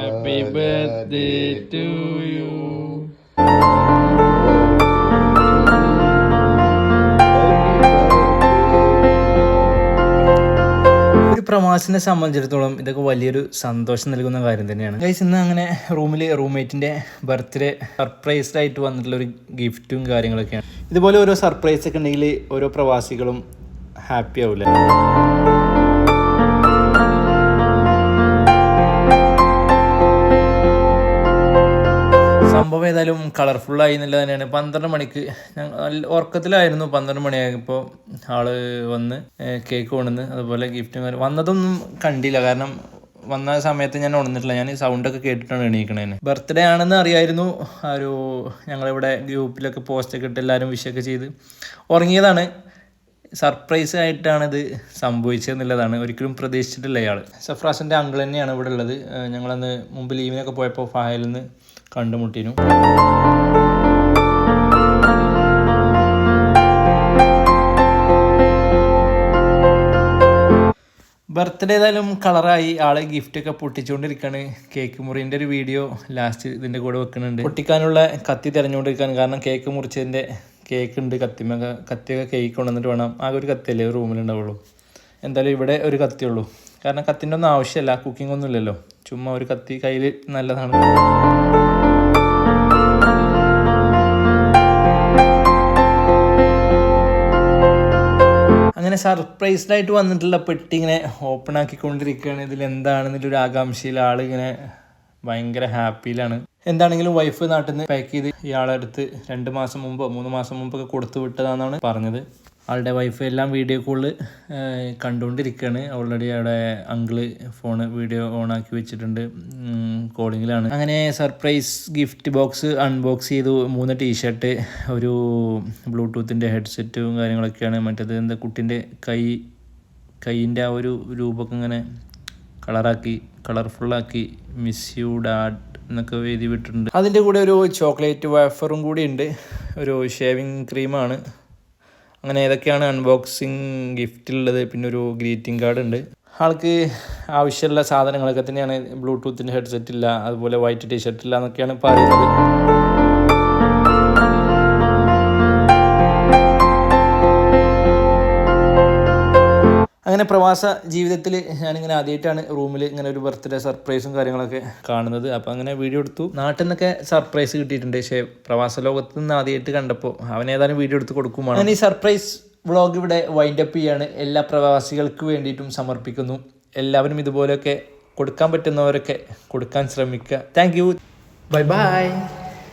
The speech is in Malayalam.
Happy birthday to you. പ്രവാസിനെ സംബന്ധിച്ചിടത്തോളം ഇതൊക്കെ വലിയൊരു സന്തോഷം നൽകുന്ന കാര്യം തന്നെയാണ്. ഗൈസ് ഇന്ന് അങ്ങനെ റൂമിൽ റൂംമേറ്റിന്റെ ബർത്ത്ഡേ സർപ്രൈസ്ഡ് ആയിട്ട് വന്നിട്ടുള്ള ഒരു ഗിഫ്റ്റും കാര്യങ്ങളൊക്കെയാണ്. ഇതുപോലെ ഓരോ സർപ്രൈസ് ഒക്കെ ഉണ്ടെങ്കിൽ ഓരോ പ്രവാസികളും ഹാപ്പി ആവില്ല? സംഭവം ഏതായാലും ആയി എന്നുള്ളത് തന്നെയാണ് പന്ത്രണ്ട് മണിക്ക് ഞങ്ങൾ ഉറക്കത്തിലായിരുന്നു പന്ത്രണ്ട് മണിയായപ്പോൾ ആൾ വന്ന് കേക്ക് കൊണ്ടുവന്ന് അതുപോലെ ഗിഫ്റ്റും വന്നതൊന്നും കണ്ടില്ല. കാരണം വന്ന സമയത്ത് ഞാൻ ഉണർന്നിട്ടില്ല. ഞാൻ സൗണ്ടൊക്കെ കേട്ടിട്ടാണ് എണീക്കണേന്. ബർത്ത്ഡേ ആണെന്ന് അറിയായിരുന്നു. ആ ഒരു ഞങ്ങളിവിടെ ഗ്രൂപ്പിലൊക്കെ പോസ്റ്റൊക്കെ ഇട്ട് എല്ലാവരും വിഷയൊക്കെ ചെയ്ത് ഉറങ്ങിയതാണ്. സർപ്രൈസ് ആയിട്ടാണ് ഇത് സംഭവിച്ചതെന്നുള്ളതാണ്. ഒരിക്കലും പ്രതീക്ഷിച്ചിട്ടില്ല ഇയാൾ സഫ്രാസിന്റെ അങ്കിൾ തന്നെയാണ് ഇവിടെ ഉള്ളത്. ഞങ്ങളന്ന് മുമ്പ് ലീവിനൊക്കെ പോയപ്പോൾ ഫായലിൽ നിന്ന് കണ്ടുമുട്ടിനു. ബർത്ത്ഡേ ഏതായാലും കളറായി ആളെ ഗിഫ്റ്റ് ഒക്കെ പൊട്ടിച്ചുകൊണ്ടിരിക്കുകയാണ് കേക്ക് മുറിന്റെ ഒരു വീഡിയോ ലാസ്റ്റ് ഇതിന്റെ കൂടെ വെക്കുന്നുണ്ട്. പൊട്ടിക്കാനുള്ള കത്തി തിരഞ്ഞുകൊണ്ടിരിക്കാൻ കാരണം കേക്ക് മുറിച്ചതിന്റെ കേക്ക് ഉണ്ട് കത്തിമൊക്കെ കത്തിയൊക്കെ കേക്ക് കൊണ്ടുവന്നിട്ട് വേണം. ആകെ ഒരു കത്തിയല്ലേ റൂമിലുണ്ടാവുള്ളൂ എന്തായാലും ഇവിടെ ഒരു കത്തിയുള്ളൂ കാരണം കത്തിന്റെ ഒന്നും ആവശ്യമില്ല കുക്കിംഗ് ഒന്നും ഇല്ലല്ലോ. ചുമ്മാ ഒരു കത്തി കയ്യിൽ നല്ലതാണ്. അങ്ങനെ സർപ്രൈസ്ഡ് ആയിട്ട് വന്നിട്ടുള്ള പെട്ടി ഇങ്ങനെ ഓപ്പൺ ആക്കിക്കൊണ്ടിരിക്കുകയാണ്. ഇതിൽ എന്താണെന്നുള്ളൊരു ആകാംക്ഷയിൽ ആൾ ഇങ്ങനെ ഭയങ്കര ഹാപ്പിയിലാണ് എന്താണെങ്കിലും വൈഫ് നാട്ടിൽ നിന്ന് പാക്ക് ചെയ്ത് ഇയാളെ അടുത്ത് രണ്ട് മാസം മുമ്പോ മൂന്ന് മാസം മുമ്പൊക്കെ കൊടുത്തു വിട്ടതാണെന്നാണ് പറഞ്ഞത്. ആളുടെ വൈഫ് എല്ലാം വീഡിയോ കോളിൽ കണ്ടുകൊണ്ടിരിക്കുകയാണ് ഓൾറെഡി അവിടെ അങ്കിൾ ഫോൺ വീഡിയോ ഓൺ ആക്കി വെച്ചിട്ടുണ്ട്. കോളിങ്ങിലാണ് അങ്ങനെ സർപ്രൈസ് ഗിഫ്റ്റ് ബോക്സ് അൺബോക്സ് ചെയ്തു. മൂന്ന് ടീഷർട്ട് ഒരു ബ്ലൂടൂത്തിന്റെ ഹെഡ്സെറ്റും കാര്യങ്ങളൊക്കെയാണ്. മറ്റേത് എന്താ കുട്ടീന്റെ കൈ കൈയിന്റെ ആ ഒരു രൂപമൊക്കെ ഇങ്ങനെ കളറാക്കി കളർഫുള്ളാക്കി മിസ് യു ഡാഡ് എന്നൊക്കെ എഴുതി വിട്ടിട്ടുണ്ട്. അതിന്റെ കൂടെ ഒരു ചോക്ലേറ്റ് വാഫറും കൂടി ഉണ്ട്. ഒരു ഷേവിങ് ക്രീമാണ് അങ്ങനെ ഏതൊക്കെയാണ് അൺബോക്സിങ് ഗിഫ്റ്റുള്ളത് പിന്നെ ഒരു ഗ്രീറ്റിംഗ് കാർഡ് ഉണ്ട്. ആൾക്ക് ആവശ്യമുള്ള സാധനങ്ങളൊക്കെ തന്നെയാണ്. ബ്ലൂടൂത്തിന്റെ ഹെഡ്സെറ്റ് ഇല്ല അതുപോലെ വൈറ്റ് ടീഷർട്ട് ഇല്ല എന്നൊക്കെയാണ് പറയുന്നത്. അങ്ങനെ പ്രവാസ ജീവിതത്തിൽ ഞാനിങ്ങനെ ആദ്യമായിട്ടാണ് റൂമിൽ ഇങ്ങനെ ഒരു ബർത്ത്ഡേ സർപ്രൈസും കാര്യങ്ങളൊക്കെ കാണുന്നത്. അപ്പോൾ അങ്ങനെ വീഡിയോ എടുത്തു. നാട്ടിൽ നിന്നൊക്കെ സർപ്രൈസ് കിട്ടിയിട്ടുണ്ട്. പക്ഷേ പ്രവാസ ലോകത്ത് നിന്ന് ആദ്യമായിട്ട് കണ്ടപ്പോൾ അവൻ ഏതായാലും വീഡിയോ എടുത്ത് കൊടുക്കുമാണ് ഞാൻ ഈ സർപ്രൈസ് വ്ളോഗ് ഇവിടെ വൈൻഡപ്പ് ചെയ്യാണ്. എല്ലാ പ്രവാസികൾക്ക് വേണ്ടിയിട്ടും സമർപ്പിക്കുന്നു. എല്ലാവരും ഇതുപോലെയൊക്കെ കൊടുക്കാൻ പറ്റുന്നവരൊക്കെ കൊടുക്കാൻ ശ്രമിക്കുക. Thank you bye bye